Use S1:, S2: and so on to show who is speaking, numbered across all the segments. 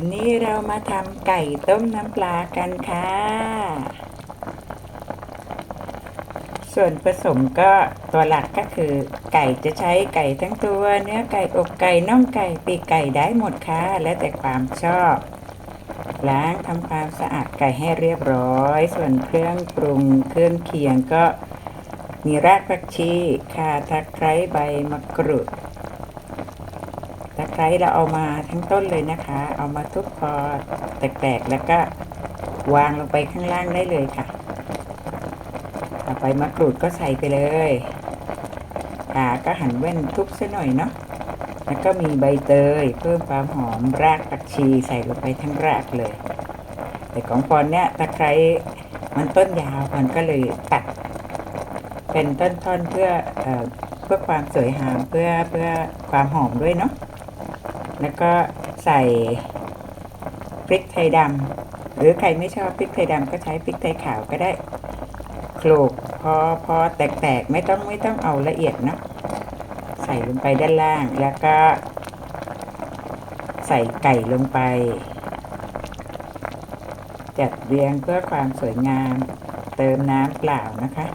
S1: วันนี้เรามาทำไก่ต้มน้ำปลากันค่ะ ส่วนผสมก็ตัวหลักก็คือ ไก่จะใช้ไก่ทั้งตัวเนื้อไก่อกไก่น่องไก่ปีกไก่ได้หมดค่ะ แล้วแต่ความชอบ ล้างทำความสะอาดไก่ให้เรียบร้อย ส่วนเครื่องปรุงเครื่องเคียงก็มีรากผักชีข่าตะไคร้ใบมะกรูด ตะไคร้เราเอามาทั้งต้นเลยนะคะ เอามาทุบพอแตกๆแล้วก็วางลงไปข้างล่างได้เลยค่ะ ต่อไปมะกรูดก็ใส่ไปเลยขาก็หั่นแว่นทุบซะหน่อยเนาะ แล้วก็มีใบเตยเพิ่มความหอมรากผักชีใส่ลงไปทั้งรากเลย แต่ของปอนเนี่ยตะไคร้มันต้นยาวปอนก็เลยตัด เป็นต้นท่อนเพื่อเอ่อเพื่อความสวยงามเพื่อเพื่อความหอมด้วยเนาะ แล้วก็ใส่พริกไทยดำหรือใครไม่ชอบพริกไทยดำก็ใช้พริกไทยขาวก็ได้โขลกพอพอแตกๆไม่ต้องไม่ต้องเอาละเอียดเนาะใส่ลงไปด้านล่างแล้วก็ ใส่ไก่ลงไป จัดเรียงเพื่อความสวยงาม เติมน้ำเปล่านะคะ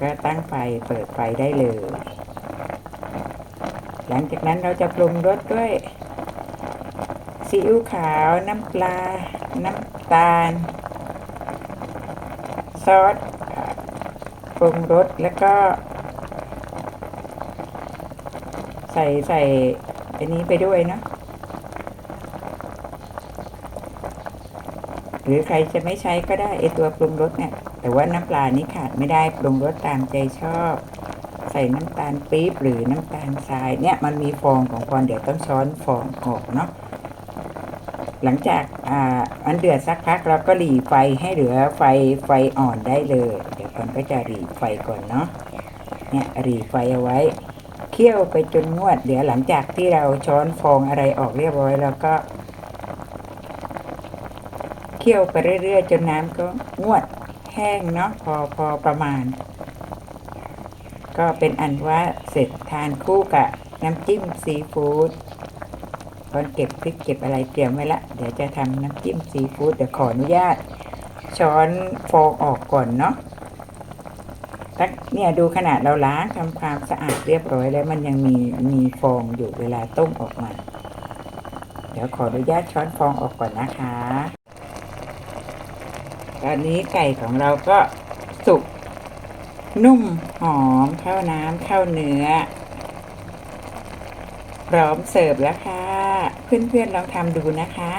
S1: ก็ตั้งไฟเปิดไฟได้เลย หลังจากนั้นเราจะปรุงรสด้วยซีอิ๊วขาว น้ำปลา น้ำตาล ซอสปรุงรสแล้วก็ ใส่ใส่อันนี้ไปด้วยเนาะหรือใครจะไม่ใช้ก็ได้ไอตัวปรุงรสเนี่ย แต่ว่าน้ำปลานี้ขาดไม่ได้ปรุงรสตามใจชอบ ใส่น้ำตาลปี๊บหรือน้ำตาลทรายเนี่ยมันมีฟองของพรเดี๋ยวต้องช้อนฟองออกเนาะหลังจากอ่ามันเดือดสักพักเราก็หลีไฟให้เหลือไฟไฟอ่อนได้เลย เดี๋ยวพรก็จะหลีไฟก่อนเนาะเนี่ยหลีไฟเอาไว้เคี่ยวไปจนงวด เดี๋ยวหลังจากที่เราช้อนฟองอะไรออกเรียบร้อยแล้วก็เคี่ยวไปเรื่อยๆจนน้ำก็งวดแห้งเนาะพอพอประมาณ ก็เป็นอันว่าเสร็จทานคู่กับน้ำจิ้มซีฟู้ดตอนเก็บพริกเก็บอะไรเตรียมไว้ละ เดี๋ยวจะทำน้ำจิ้มซีฟู้ดเดี๋ยวขออนุญาต ช้อนฟองออกก่อนเนาะตักเนี่ยดูขนาดเราล้างทำความสะอาดเรียบร้อยแล้วมันยังมีมีฟองอยู่เวลาต้มออกมา เดี๋ยวขออนุญาตช้อนฟองออกก่อนนะคะ ตอนนี้ไก่ของเราก็สุก นุ่มหอมเข้าน้ำเข้าเนื้อ พร้อมเสิร์ฟแล้วค่ะ เพื่อนๆลองทำดูนะคะ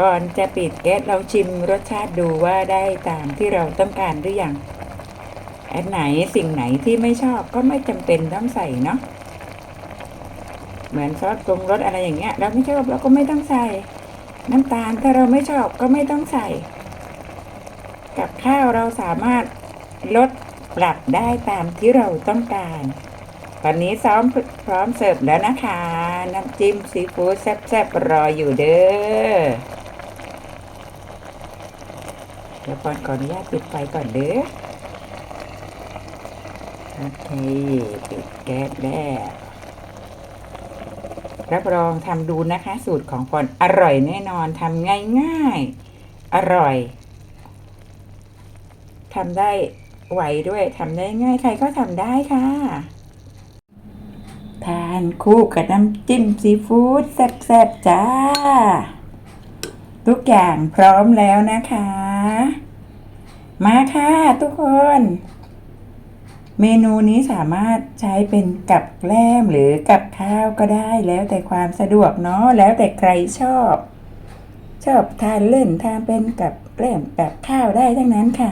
S1: ก่อนจะปิดแก๊สเราชิมรสชาติดูว่าได้ตามที่เราต้องการหรือยังอันไหนสิ่งไหนที่ไม่ชอบก็ไม่จำเป็นต้องใส่เนาะเหมือนซอสปรุงรสอะไรอย่างเงี้ย เราไม่ชอบเราก็ไม่ต้องใส่ น้ำตาลถ้าเราไม่ชอบก็ไม่ต้องใส่ กับข้าวเราสามารถ ลดปรับได้ตามที่เราต้องการ ตอนนี้ซ้อมพร้อมเสิร์ฟแล้วนะคะ น้ำจิ้มซีฟู้ดแซ่บๆรออยู่เด้อเดี๋ยวปอนขออนุญาตปิดไฟก่อนเด้อโอเคปิดแก๊สแล้วรับรองทำดูนะคะ สูตรของปอนอร่อยแน่นอนทำง่ายๆ อร่อยทำได้ ไหวด้วยทำได้ง่ายใครก็ทำได้ค่ะ ทานคู่กับน้ำจิ้มซีฟู้ดแซ่บๆจ้า ทุกอย่างพร้อมแล้วนะคะ มาค่ะทุกคน เมนูนี้สามารถใช้เป็นกับแกล้มหรือกับข้าวก็ได้แล้วแต่ความสะดวกเนาะแล้วแต่ใครชอบ ชอบทานเล่นทานเป็นกับแกล้มกับข้าวได้ทั้งนั้นค่ะ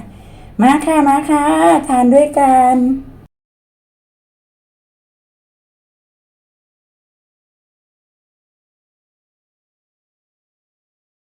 S1: มาค่ะมาค่ะ ทานด้วยกัน